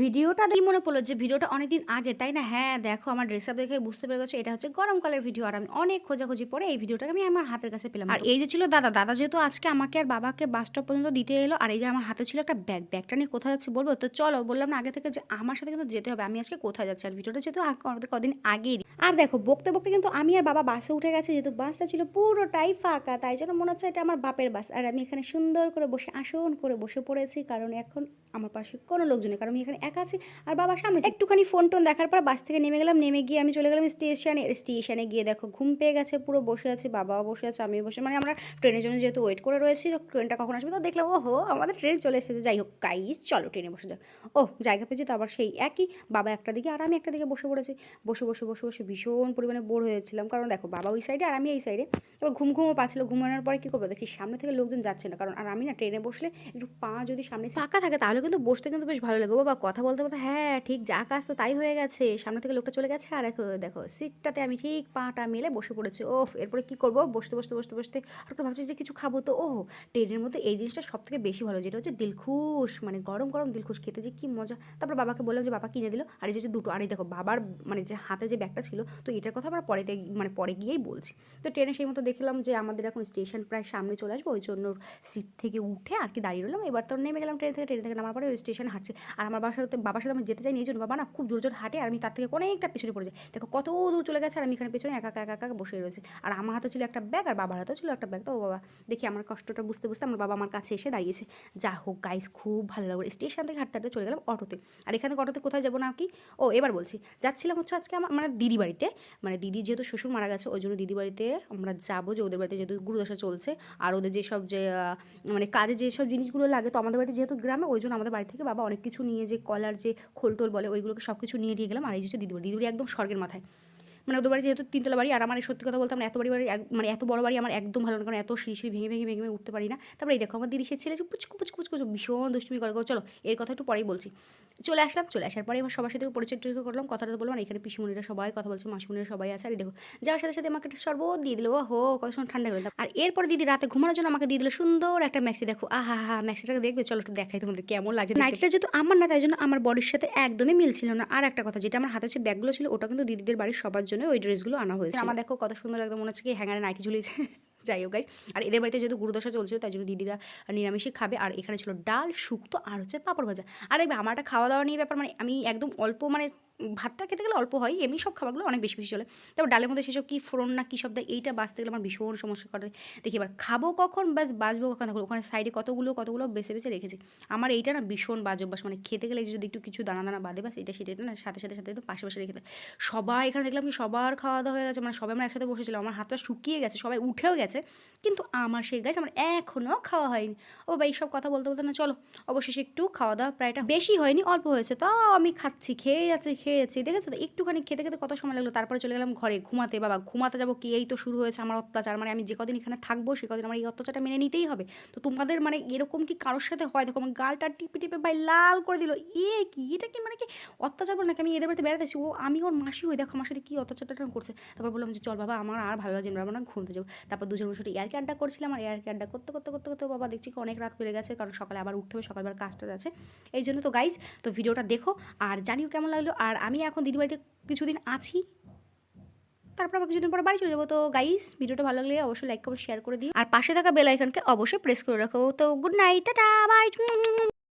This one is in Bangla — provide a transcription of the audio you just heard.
ভিডিওটা দেখে মনে পড়ল যে ভিডিওটা অনেকদিন আগে, তাই না? হ্যাঁ দেখো আমার ড্রেস আপ দেখে বুঝতে পেরে গেছে, এটা হচ্ছে গরমকালের ভিডিও আর আমি অনেক খোঁজাখুঁজি পরে এই ভিডিওটাকে আমি আমার হাতের কাছে পেলাম। আর এই যে ছিল দাদা দাদা যেহেতু আজকে আমাকে আর বাবাকে বাস স্টপ পর্যন্ত দিতে এলো, আর এই যে আমার হাতে ছিল একটা ব্যাগ ব্যাগটা নিয়ে কোথায় যাচ্ছি বলব? তো চলো বললাম না আগে থেকে যে আমার সাথে কিন্তু যেতে হবে, আমি আজকে কোথায় যাচ্ছি? আর ভিডিওটা যেহেতু কদিন আগেই। আর দেখো, বকতে বকতে কিন্তু আমি আর বাবা বাসে উঠে গেছে, যেহেতু বাসটা ছিল পুরোটাই ফাঁকা, তাই জন্য মনে হচ্ছে এটা আমার বাপের বাস আর আমি এখানে সুন্দর করে বসে, আসন করে বসে পড়েছি, কারণ এখন আমার পাশে কোনো লোকজন নেই, কারণ আমি এখানে একা আছি। আর বাবা সামনে একটুখানি ফোন টোন দেখার পর বাস থেকে নেমে গেলাম নেমে গিয়ে আমি চলে গেলাম স্টেশনে। স্টেশনে গিয়ে দেখো ঘুম পেয়ে গেছে পুরো বসে আছে বাবাও বসে আছে আমিও বসে মানে আমরা ট্রেনের জন্য যেহেতু ওয়েট করে রয়েছি তো ট্রেনটা কখন আসবে তো দেখলাম ওহো আমাদের ট্রেন চলে এসেছে। যাই হোক গাইস চলো ট্রেনে বসে যাক। ও জায়গা পেয়েছি তো আবার সেই একই। বাবা একটা দিকে আর আমি একটা দিকে বসে পড়েছি। বসে বসে বসে বসে ভীষণ পরিমাণে বোর হয়েছিলাম কারণ দেখো বাবা ওই সাইডে আর আমি এই সাইডে এবার ঘুম ঘুমও পাচ্ছিল ঘুমানোর পরে কী করব? দেখি সামনে থেকে লোকজন যাচ্ছে না। কারণ আর আমি না ট্রেনে বসলে একটু পা যদি সামনে ফাঁকা থাকে তাহলে কিন্তু বসতে কিন্তু বেশ ভালো লাগে। বাবা কথা বলতে বলতে হ্যাঁ ঠিক যা কাজ তো তাই হয়ে গেছে। সামনে থেকে লোকটা চলে গেছে। আর দেখো সিটটাতে আমি ঠিক পাটা মেলে বসে পড়েছি। ওফ, এরপরে কী করব? বসতে বসতে বসতে বসতে আর তো ভাবছি যে কিছু খাব তো। ও ট্রেনের মধ্যে এই জিনিসটা সব থেকে বেশি ভালো, যেটা হচ্ছে দিলখুশ মানে গরম গরম দিলখুশ খেতে যে কী মজা। তারপর বাবাকে বললাম যে, বাবা কিনে দিল। আর এই যে দুটো, আর এই দেখো, বাবার মানে যে হাতে যে ব্যাগটা ছিল, তো এটার কথা আমরা পরে মানে পরে গিয়েই বলছি। তো ট্রেনে সেই মতো দেখলাম যে, আমাদের এখন স্টেশন প্রায় সামনে চলে আসব। ওই জন্য সিট থেকে উঠে আর কি দাঁড়িয়ে রইলাম। এবার তো নেমে গেলাম ট্রেন থেকে। ট্রেন থেকে নামার পরে ওই স্টেশন হাঁটছে। আর আমার বাবার সাথে বাবার সাথে আমি যেতে চাই এই জন্য বাবা না খুব জোর জোর হাঁটে আর আমি তার থেকে অনেকটা পেছনে পড়ে যাই। দেখো কত দূর চলে গেছে আর আমি এখানে পেছনে একা একা একা বসে রয়েছে। আর আমার হাতে ছিল একটা ব্যাগ আর বাবার হাতে ছিল একটা ব্যাগ। তো ও বাবা, দেখি আমার কষ্টটা বুঝতে বুঝতে আমার বাবা আমার কাছে এসে দাঁড়িয়েছে। যা হোক গাইস খুব ভালো লাগল। স্টেশন থেকে হাঁটতে চলে গেলাম অটোতে। আর এখানে অটোতে কোথায় যাব না কি? ও, এবার বলছি। যাচ্ছিলাম হচ্ছে আজকে আমার মানে দিদি বাড়িতে। মানে দিদি যেহেতু শ্বশুর মারা গেছে, ওই জন্য দিদি বাড়িতে আমরা যাব যে ওদের বাড়িতে যেহেতু গুরুদশা চলছে। আর ওদের যেসব যে মানে কাজে যেসব জিনিসগুলো লাগে, তো আমাদের বাড়িতে যেহেতু গ্রামে, ওই জন্য আমাদের বাড়ি থেকে বাবা অনেক কিছু নিয়ে যে কলার যে খোলটোল বলে, ওইগুলোকে সব কিছু নিয়ে দিয়ে গেলাম আর এই যে হচ্ছে দিদি বাড়ি দিদি বাড়ি একদম স্বর্গের মাথায়। মানে ওদের বাড়ি যেহেতু তিনতলা বাড়ি, আর আমার সত্যি কথা বলতে আমরা এত বাড়ি বাড়ি মানে এত বড় বাড়ি আমার একদম ভালো না, কারণ এত সিঁড়ি সিঁড়ি ভেঙে ভেঙে ভেঙে ভেঙে উঠতে পারি না। তারপরে এই দেখো, আমার দিদি সে ছেলে পুচকু পুচকু পুচকু ভীষণ দুষ্টুমি করে। চলো, এর কথা একটু পরেই বলছি। চলে আসলাম, চলে আসার পরে আমার সবার সাথে পরিচয় টরিচয় করলাম, কথাটা বললাম, আর এখানে পিসিমণিরা সবাই কথা বলছে, মাসিমণিরা সবাই আছে। আর দেখো, যাওয়ার সাথে সাথে আমাকে একটা শরবত দিয়ে দিল হো কত সময় ঠান্ডা গেল আর এরপরে দিদি রাতে ঘুমানোর জন্য আমাকে দিয়ে দিল সুন্দর একটা ম্যাক্সি। দেখো, আহা, হা ম্যাক্সিটাকে দেখবে, চলো একটু দেখাই তোমাদের কেমন লাগছে নাইটটা যেহেতু আমার না, তাই জন্য আমার বডির সাথে একদমই মিল ছিল না। আর একটা কথা, যেটা আমার হাতে যে ব্যাগগুলো ছিল, ওটা কিন্তু দিদিদের বাড়ির সবার জন্য ওই ড্রেসগুলো আনা হয়েছে। আমার দেখো কত সুন্দর একদম মনে হচ্ছে কি হ্যাঙ্গারে নাইটি ঝুলিয়েছে। যাই হোক গাইজ আর এদের বাড়িতে যেহেতু গুরুদশা চলছিল তাই জন্য দিদিরা নিরামিষই খাবে। আর এখানে ছিল ডাল শুক্তো আর হচ্ছে পাঁপড় ভাজা। আর দেখবে আমার একটা খাওয়া দাওয়া নিয়ে ব্যাপার মানে আমি একদম অল্প মানে ভাতটা খেতে গেলে অল্প হয়, এমনি সব খাবারগুলো অনেক বেশি বেশি চলে। তারপর ডালের মধ্যে সেসব কী ফোড়ন না কী সব দেয় এইটা বাঁচতে গেলে আমার ভীষণ সমস্যা করে। দেখি এবার খাব কখন? বাস বাঁচবো কখন? দেখো, ওখানে সাইডে কতগুলো কতগুলো বেছে বেছে রেখেছি। আমার এইটা না ভীষণ বাজ অভ্যাস মানে খেতে গেলে যদি একটু কিছু দানা দানা বাদে বাস এটা, সেটা না, সাথে সাথে সাথে পাশে পাশে রেখে দেয়। সবাই এখানে দেখলাম কি সবার খাওয়া দাওয়া হয়ে গেছে মানে সবাই আমরা একসাথে বসেছিলাম, আমার হাতটা শুকিয়ে গেছে, সবাই উঠেও গেছে, কিন্তু আমার সেই গাছ আমার এখনও খাওয়া হয়নি। ও বা এইসব কথা বলতে বলতে না, চলো, অবশেষে একটু খাওয়া দাওয়া প্রায়টা বেশি হয়নি, অল্প হয়েছে, তাও আমি খাচ্ছি, খেয়ে যাচ্ছি খেয়ে যাচ্ছি দেখেছ তো? একটুখানি খেতে খেতে কত সময় লাগল? তারপরে চলে গেলাম ঘরে। ঘুমাতে, বাবা, ঘুমাতে যাব কি? এই তো শুরু হয়েছে আমার অত্যাচার। মানে আমি যে কদিন এখানে থাকব, সে কদিন আমার এই অত্যাচারটা মেনে নিতেই হবে। তো তোমাদের মানে এরকম কি কারোর সাথে হয়? দেখো, আমার গালটা টিপে টিপে ভাই লাল করে দিল। এ কি? এটা কি মানে কি অত্যাচার বলে নাকি আমি এদের বাড়িতে বেড়াতে এসেছি? ও, আমি ওর মাসি হয়ে দেখো, আমার সাথে কী অত্যাচারটা করছে? তারপর বললাম যে, চল বাবা, আমার আর ভালো লাগছে বাবা না ঘুমতে যাব। তারপর দুজন বছর এয়ার আড্ডা করছিলাম। আর এয়ার আড্ডা করতে করতে করতে করতে, বাবা, দেখছি কি অনেক রাত বেড়ে গেছে। কারণ সকালে আবার উঠতে হবে, সকালবেলা কাজটা আছে। এই জন্য তো গাইজ তো ভিডিওটা দেখো। আর জানিও কেমন লাগল? আর আমি এখন দিদি বাড়িতে কিছুদিন আছি। তারপর আবার কিছুদিন পরে বাড়ি চলে যাব। তো গাইস ভিডিওটা ভালো লাগলে অবশ্যই লাইক করে শেয়ার করে দিই আর পাশে থাকা বেল আইকনকে অবশ্যই প্রেস করে রাখো। তো গুড নাইট টাটা বাই